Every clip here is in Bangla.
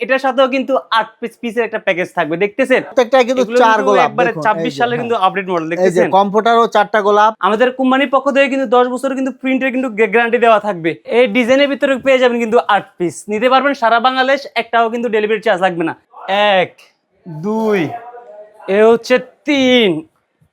এটার সাথেও কিন্তু আট পিস পিসের একটা প্যাকেজ থাকবে। দেখতেছেন? প্রত্যেকটা কিন্তু চার গোলাপ একবারে দেখুন, ছাব্বিশ এই যে, সালে হ্যাঁ। কিন্তু আপডেট মডেল এই যে দেখতেছেন? কম্পিউটারও চারটা গোলাপ। আমাদের কোম্পানির পক্ষ থেকে কিন্তু দশ বছর কিন্তু প্রিন্টের কিন্তু গ্যারান্টি দেওয়া থাকবে। এই ডিজাইনের ভিতরে পেয়ে যাবেন কিন্তু আট পিস নিতে পারবেন সারা বাংলাদেশ একটাও কিন্তু ডেলিভারি চার্জ লাগবে না। এক দুই এ হচ্ছে তিন।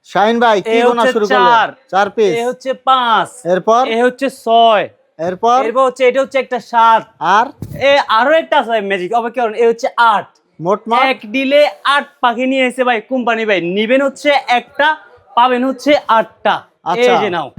শাহিন ভাই কি গোনা শুরু চার। করলেন? চার। পিস এ হচ্ছে পাঁচ। এরপর? এ হচ্ছে ছয়। এরপর? এরপর হচ্ছে এটা হচ্ছে একটা সাত। আর? এ আরও একটা আছে ম্যাজিক অপেক্ষা করুন এ হচ্ছে আট। মোট এক ডিলে আট পাখি নিয়ে এসে ভাই কোম্পানি ভাই নিবেন হচ্ছে একটা পাবেন হচ্ছে আটটা। আচ্ছা। এই যে নাও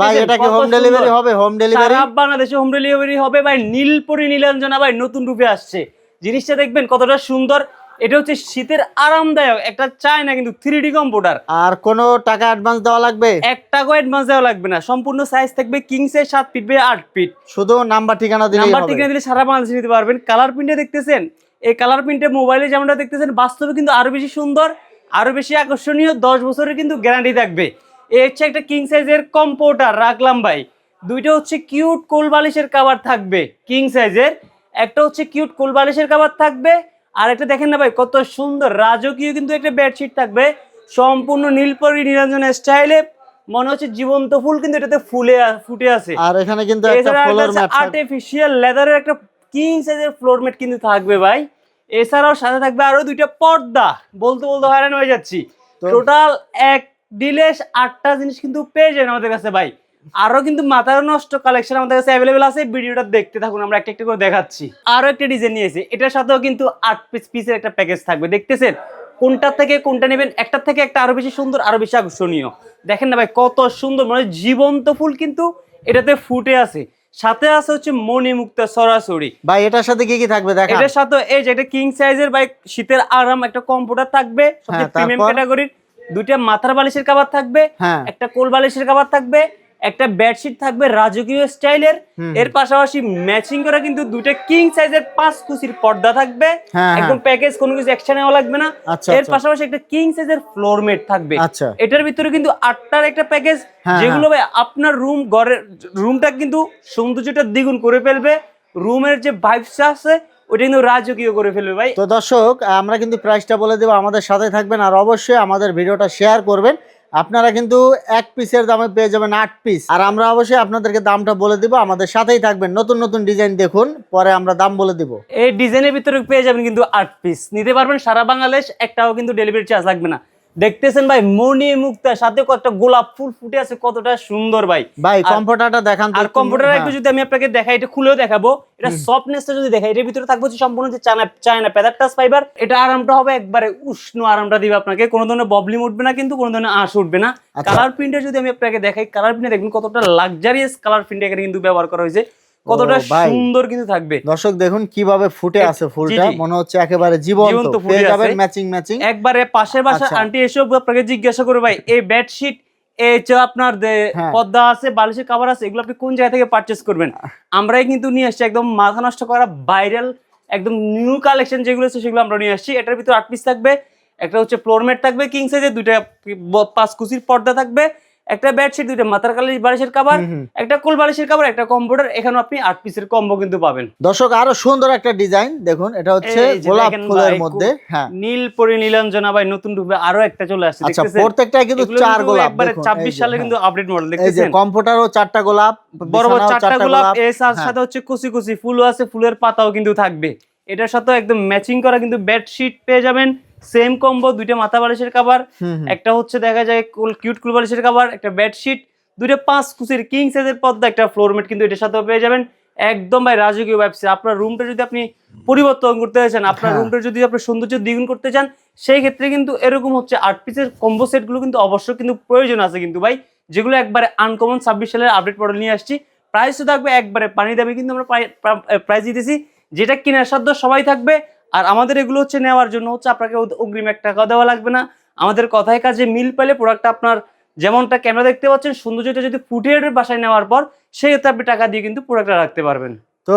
ভাই এটা কি হোম ডেলিভারি হবে? হোম ডেলিভারি সারা বাংলাদেশে হোম ডেলিভারি হবে ভাই নীলপরি নীলাঞ্জনা ভাই নতুন রূপে আসছে। জিনিসটা দেখবেন কতটা সুন্দর এটা হচ্ছে শীতের আরামদায়ক একটা চায় না কিন্তু থ্রি ডি কম্পিউটার আর কোনো টাকা অ্যাডভান্স দেওয়া লাগবে? এক টাকাও অ্যাডভান্স দেওয়া লাগবে না সম্পূর্ণ সাইজ থাকবে কিংসের সাত ফিট বাই আট ফিট শুধু নাম্বার ঠিকানা দিলেই নাম্বার ঠিকানা দিলে সারা বাংলাদেশে নিতে পারবেন। কালার প্রিন্টে দেখতেছেন? এই কালার প্রিন্টে মোবাইলে যেমনটা দেখতেছেন বাস্তবে কিন্তু আরও বেশি সুন্দর আরও বেশি আকর্ষণীয় দশ বছরের কিন্তু গ্যারান্টি থাকবে। এ হচ্ছে একটা কিং সাইজের কম্পিউটার রাখলাম ভাই। দুইটা হচ্ছে কিউট কোল বালিশের কাভার থাকবে কিং সাইজের একটা হচ্ছে কিউট কোল বালিশের কাভার থাকবে আর একটা দেখেন না ভাই কত সুন্দর। রাজকীয় কিন্তু একটা বেডশিট থাকবে। সম্পূর্ণ নীলপরি নিরঞ্জন স্টাইলে মনে হচ্ছে জীবন্ত ফুল কিন্তু এটাতে ফুলে ফুটে আছে। আর এখানে কিন্তু একটা ফ্লোর ম্যাট আর্টিফিশিয়াল লেদারের একটা কিং সাইজের ফ্লোর ম্যাট কিন্তু থাকবে ভাই। এছাড়াও সাথে থাকবে আরও দুইটা পর্দা। বলতে বলতে হয়রান হয়ে যাচ্ছি। টোটাল এক ডিলেস আটটা জিনিস কিন্তু পেয়ে যাবেন আমাদের কাছে ভাই। আরও কিন্তু মাথার নষ্ট কালেকশন আমাদের কাছে অ্যাভেলেবেল আছে। ভিডিওটা দেখতে থাকুন আমরা একটা একটা করে দেখাচ্ছি। আরও একটা ডিজাইন নিয়েছি এটার সাথেও কিন্তু আট পিস পিসের একটা প্যাকেজ থাকবে। দেখতেছেন কোনটার থেকে কোনটা নেবেন? একটার থেকে একটা আরও বেশি সুন্দর আরও বেশি আকর্ষণীয়। দেখেন না ভাই কত সুন্দর মানে জীবন্ত ফুল কিন্তু এটাতে ফুটে আছে। সাথে আছে হচ্ছে মণিমুক্তা সরাসরি। ভাই এটার সাথে কি কি থাকবে দেখা এটার সাথে এই যে এটা কিং সাইজের ভাই শীতের আরাম একটা কম্পিউটার থাকবে সবচেয়ে হ্যাঁ, প্রিমিয়াম ক্যাটাগরির দুইটা মাথার বালিশের কাভার থাকবে হ্যাঁ। একটা কোল বালিশের কাভার থাকবে একটা বেডশিট থাকবে রাজকীয় স্টাইলের। এর পাশাপাশি ম্যাচিং করা কিন্তু দুইটা কিং সাইজের পাঁচ কুচির পর্দা থাকবে। হ্যাঁ, একদম প্যাকেজ কোনো কিছু এক্সট্রা নেওয়া লাগবে না। আচ্ছা, এর আচ্ছা। পাশাপাশি একটা কিং সাইজের ফ্লোর মেট থাকবে। আচ্ছা। এটার ভিতরে কিন্তু আটটার একটা প্যাকেজ হ্যাঁ, যেগুলো ভাই আপনার রুম ঘরের রুমটা কিন্তু সৌন্দর্যটা দ্বিগুণ করে ফেলবে। রুমের যে ভাইবসটা আছে ওটা কিন্তু রাজকীয় করে ফেলবে ভাই। তো দর্শক আমরা কিন্তু প্রাইসটা বলে দেবো। আমাদের সাথে থাকবেন আর অবশ্যই আমাদের ভিডিওটা শেয়ার করবেন। আপনারা কিন্তু এক পিসের দামে পেয়ে যাবেন আট পিস আর আমরা অবশ্যই আপনাদেরকে দামটা বলে দিব, আমাদের সাথেই থাকবেন। নতুন নতুন ডিজাইন দেখুন, পরে আমরা দাম বলে দিব। এই ডিজাইনের ভিতরে পেয়ে যাবেন কিন্তু আট পিস নিতে পারবেন সারা বাংলাদেশ, একটাও কিন্তু ডেলিভারি চার্জ লাগবে না। দেখতেছেন ভাই মণি মুক্তা সাথে কতটা গোলাপ ফুল ফুটে আছে কতটা সুন্দর ভাই। ভাই কম্পিউটারটা দেখান আর। কম্পিউটার হ্যাঁ। একটু যদি আমি আপনাকে দেখাই এটা খুলেও দেখাবো। এটা সফটনেসটা যদি দেখাই এটার ভিতরে থাকবে হচ্ছে সম্পূর্ণ যে China China feather touch fibre এটা আরামটা হবে একবারে উষ্ণ আরামটা দিবে আপনাকে। কোনো ধরনের ববলিম উঠবে না কিন্তু কোনো ধরনের আঁশ উঠবে না। আচ্ছা। কালার প্রিন্টে যদি আমি আপনাকে দেখাই কালার প্রিন্টে দেখবেন কতটা লাক্সারিয়াস কালার প্রিন্ট এখানে কিন্তু ব্যবহার করা হয়েছে। কতটা সুন্দর কিন্তু থাকবে। দর্শক দেখুন কীভাবে ফুটে আছে ফুলটা। মনে হচ্ছে একেবারে জীবন্ত। ফুটে যাবেন ম্যাচিং ম্যাচিং একবারে পাশের বাসার আচ্ছা। আন্টি এসে আপনাকে জিজ্ঞাসা করে ভাই এই বেডশিট এই যে আপনার হ্যাঁ। পর্দা আছে বালিশের কাভার আছে এগুলো আপনি কোন জায়গা থেকে পারচেস করবেন? আমরাই কিন্তু নিয়ে আসছি একদম মাথা নষ্ট করা ভাইরাল একদম নিউ কালেকশন যেগুলো আছে সেগুলো আমরা নিয়ে আসছি। এটার ভিতরে আট পিস থাকবে একটা হচ্ছে ফ্লোরমেট থাকবে কিং সাইজের দুইটা পাঁচ কুচির পর্দা থাকবে একটা বেডশিট দুইটা মাথার কালিশ বালিশের হুম। একটা কোল বালিশের কাভার একটা কম্পিউটার এখানে আপনি আট পিসের কম্বো কিন্তু পাবেন। দর্শক আরও সুন্দর একটা ডিজাইন দেখুন এটা হচ্ছে গোলাপ ফুলের মধ্যে হ্যাঁ। নীল পরি নীলাঞ্জনা ভাই নতুন রূপে আরও একটা চলে আসছে আচ্ছা প্রত্যেকটা কিন্তু চার গোলাপ একবারে দেখুন, 26 সালে হ্যাঁ। কিন্তু আপডেট মডেল এই যে দেখতেছেন? কম্পিউটারও চারটা গোলাপ বড় বড় চারটা গোলাপ এর সাথে সাথে হচ্ছে কুচি কুচি ফুলও আছে ফুলের পাতাও কিন্তু থাকবে। এটার সাথে একদম ম্যাচিং করা কিন্তু বেডশিট পেয়ে যাবেন। সেম কম্বো দুইটা মাথা বালিশের কাভার। একটা হচ্ছে দেখা যায় কিউট কুল বালিশের কাভার একটা বেডশিট দুইটা পাঁচ কুচির কিং সাইজের পর্দা একটা ফ্লোরমেট কিন্তু এটার সাথেও পেয়ে যাবেন। একদম ভাই রাজকীয় ব্যবসা আপনার রুমটা যদি আপনি পরিবর্তন করতে চান আপনার হ্যাঁ। রুমটা যদি আপনার সৌন্দর্য দ্বিগুণ করতে চান সেই ক্ষেত্রে কিন্তু এরকম হচ্ছে আট পিসের কম্বো সেটগুলো কিন্তু অবশ্যই কিন্তু প্রয়োজন আছে কিন্তু ভাই। যেগুলো একবারে আনকমন ছাব্বিশ সালের আপডেট মডেল নিয়ে আসছি। প্রাইস তো থাকবে একবারে পানি দামে কিন্তু আমরা প্রাইস দিতেছি। যেটা কেনার সাধ্য সবাই থাকবে। আর আমাদের এগুলো হচ্ছে নেওয়ার জন্য হচ্ছে আপনাকে অগ্রিম এক টাকা দেওয়া লাগবে না। আমাদের কথায় কাজে মিল পেলে প্রোডাক্টটা আপনার যেমনটা ক্যামেরা দেখতে পাচ্ছেন সৌন্দর্যটা যদি ফুটিয়ে বাসায় নেওয়ার পর সেই ক্ষেত্রে আপনি টাকা দিয়ে কিন্তু প্রোডাক্টটা রাখতে পারবেন। তো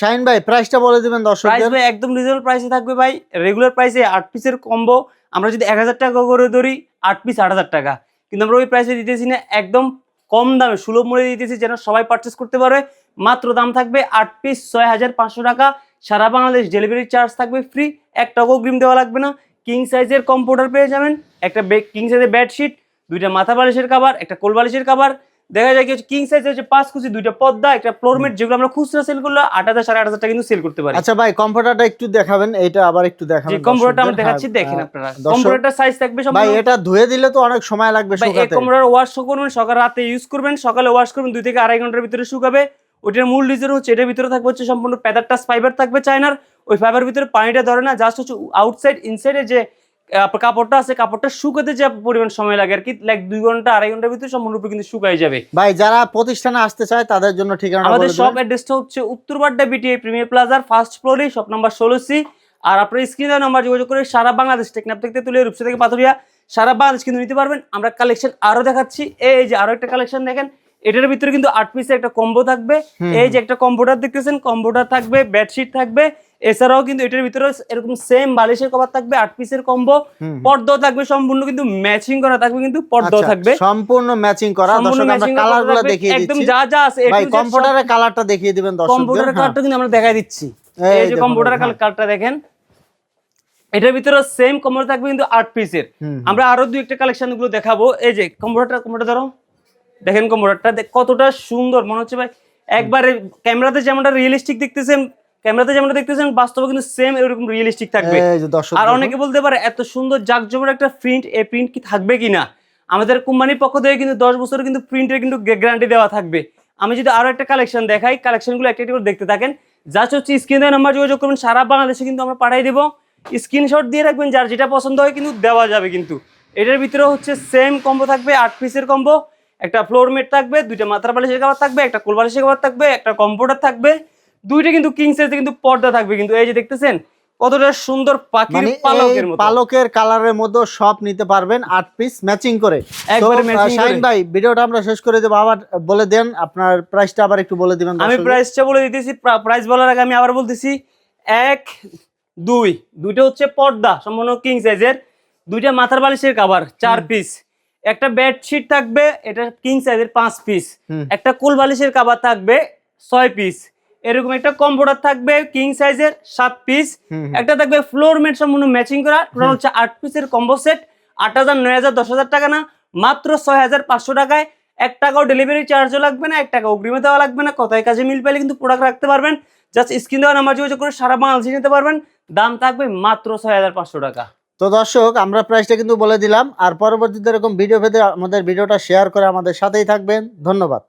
শাহিন ভাই প্রাইসটা বলে দিবেন প্রাইস দর্শকদের ভাই একদম রিজনেবল প্রাইসে থাকবে ভাই। রেগুলার প্রাইসে আট পিসের কম্বো আমরা যদি এক হাজার টাকা করে ধরি আট পিস আট হাজার টাকা। কিন্তু আমরা ওই প্রাইসে দিতেছি না একদম কম দামে সুলভ মূল্যে দিতেছি যেন সবাই পারচেস করতে পারে। মাত্র দাম থাকবে আট পিস ছয় হাজার পাঁচশো টাকা। সারা বাংলাদেশ ডেলিভারি চার্জ থাকবে ফ্রি এক টাকা অগ্রিম দেওয়া লাগবে না। কিং সাইজের কম্পিউটার পেয়ে যাবেন একটা কিং সাইজের বেডশিট দুইটা মাথা বালিশের কাবার একটা কোল বালিশের কাবার দেখা যায় কি হচ্ছে কিং সাইজ হচ্ছে পাঁচ কুচি দুইটা পদ্মা একটা ফ্লোরমেট যেগুলো আমরা খুচরা সেল করলে আট হাজার সাড়ে আট হাজার টাকা কিন্তু সেল করতে পারি। আচ্ছা ভাই কম্পিউটারটা একটু দেখাবেন এটা আবার একটু দেখাবেন কম্পিউটারটা আমরা দেখাচ্ছি হ্যাঁ, দেখেন আপনারা। দর্শক- কম্পিউটারটা সাইজ থাকবে ভাই এটা ধুয়ে দিলে তো অনেক সময় লাগবে ভাই এই কম্পিউটার ওয়াশ করবেন সকাল রাতে ইউজ করবেন সকালে ওয়াশ করবেন দুই থেকে আড়াই ঘণ্টার ভিতরে শুকাবে। ওইটার মূল রিজন হচ্ছে এটার ভিতরে থাকবে হচ্ছে সম্পূর্ণ প্যাদার টাচ ফাইবার থাকবে চায়নার। ওই ফাইবার ভিতরে পানিটা ধরে না জাস্ট হচ্ছে আউটসাইড ইনসাইডে যে কাপড়টা আছে কাপড়টা শুকাতে যে পরিমাণ সময় লাগে আর কি লাইক দুই ঘণ্টা আড়াই ঘণ্টার ভিতরে সম্পূর্ণরূপে কিন্তু শুকাই যাবে। ভাই যারা প্রতিষ্ঠানে আসতে চায় তাদের জন্য ঠিকানা আমাদের শপ অ্যাড্রেসটা হচ্ছে Uttarbadda B T I premier প্লাজার ফার্স্ট ফ্লোরে শপ নাম্বার ষোলো সি আর আপনার স্ক্রিনে নাম্বার যোগাযোগ করে সারা বাংলাদেশ টেকনাপ থেকে তুলে রূপসা থেকে পাথরিয়া সারা বাংলাদেশ কিন্তু নিতে পারবেন। আমরা কালেকশন আরও দেখাচ্ছি। এই যে আরও একটা কালেকশন দেখেন এটার ভিতরে কিন্তু আট পিসের একটা কম্বো থাকবে। এই যে একটা কম্পিউটার দেখতেছেন কম্পিউটার থাকবে বেডশিট থাকবে। এছাড়াও কিন্তু এটার ভিতরে এরকম সেম বালিশের কভার থাকবে আট পিসের কম্বো পর্দাও থাকবে সম্পূর্ণ কিন্তু ম্যাচিং করা থাকবে কিন্তু থাকবে আচ্ছা, সম্পূর্ণ ম্যাচিং করা। দর্শক আমরা matching করা কালারগুলো থাকবে। দেখিয়ে একদম যা যা আছে ভাই কম্পিউটারের কালারটা দেখিয়ে দিবেন দর্শকদের। কম্পিউটারের। কার্ডটা কিন্তু আমরা দেখাই দিচ্ছি। এই যে কম্পিউটারের হ্যাঁ। দেখেন। এটার ভিতরে সেম কম্পিউটার থাকবে কিন্তু আট পিসের আমরা আরও দুই একটা কালেকশনগুলো দেখাবো। এই যে কম্পিউটারটা কম্পিউটার ধরো। দেখেন কম্পিউটারটা কতটা সুন্দর। মনে হচ্ছে ভাই একবারে ক্যামেরাতে যেমনটা রিয়েলিস্টিক দেখতেছেন ক্যামেরাতে যেমনটা দেখতেছেন বাস্তবে কিন্তু সেম এরকম রিয়েলিস্টিক থাকবে। যে আর অনেকে বলতে পারে এত সুন্দর জাকজমক একটা প্রিন্ট এই প্রিন্ট কি থাকবে কিনা? আমাদের কোম্পানির পক্ষ থেকে কিন্তু দশ বছরের কিন্তু প্রিন্টের কিন্তু গ্যারান্টি দেওয়া থাকবে। আমি যদি আরও একটা কালেকশন দেখাই কালেকশনগুলো একটা একটা করে দেখতে থাকেন জাস্ট হচ্ছে স্ক্রিনে নাম্বার যোগাযোগ করবেন সারা বাংলাদেশে কিন্তু আমরা পাঠাই দেবো। স্ক্রিনশট দিয়ে রাখবেন যার যেটা পছন্দ হয় কিন্তু দেওয়া যাবে কিন্তু। এটার ভিতরে হচ্ছে সেম কম্বো থাকবে আট পিসের কম্বো একটা ফ্লোর মেট থাকবে দুইটা মাথার বালিশের খাবার থাকবে একটা কোল বালিশের খাবার থাকবে একটা কম্পিউটার থাকবে দুইটা কিন্তু কিং সাইজে কিন্তু পর্দা থাকবে কিন্তু। এই যে দেখতেছেন কতটা সুন্দর পাখির মানে পালকের মতো। পালকের কালারের মধ্যে সব নিতে পারবেন আট পিস ম্যাচিং করে। একবারে আহ, করে। ভাই ভিডিওটা আমরা শেষ করে দেবো আবার বলে দেন আপনার প্রাইসটা আবার একটু বলে দিবেন আমি প্রাইসটা বলে দিতেছি প্রাইস বলার আগে আমি আবার বলতেছি এক দুই দুইটা হচ্ছে পর্দা সম্পূর্ণ কিং সাইজের দুইটা মাথার বালিশের কাভার চার পিস একটা বেডশিট থাকবে এটা কিং সাইজের পাঁচ পিস একটা কুল বালিশের কাভার থাকবে ছয় পিস এরকম একটা কম্পিউটার থাকবে কিং সাইজের সাত পিস। একটা থাকবে ফ্লোর মেট সম্পূর্ণ ম্যাচিং করা। টোটাল হচ্ছে আট পিসের কম্বো সেট আট হাজার নয় হাজার দশ হাজার টাকা না মাত্র ছয় হাজার পাঁচশো টাকায়। এক টাকাও ডেলিভারি চার্জও লাগবে না এক টাকা অগ্রিমে দেওয়া লাগবে না। কোথায় কাজে মিল পেলে কিন্তু প্রোডাক্ট রাখতে পারবেন। জাস্ট স্ক্রিন দেওয়া নাম্বার যোগাযোগ করে সারা বাংলাদেশে নিতে পারবেন। দাম থাকবে মাত্র ছয় হাজার পাঁচশো টাকা। তো দর্শক, আমরা প্রাইসটা কিন্তু বলে দিলাম। আর পরবর্তীতে এরকম ভিডিও ভেদে আমাদের ভিডিওটা শেয়ার করে আমাদের সাথেই থাকবেন। ধন্যবাদ।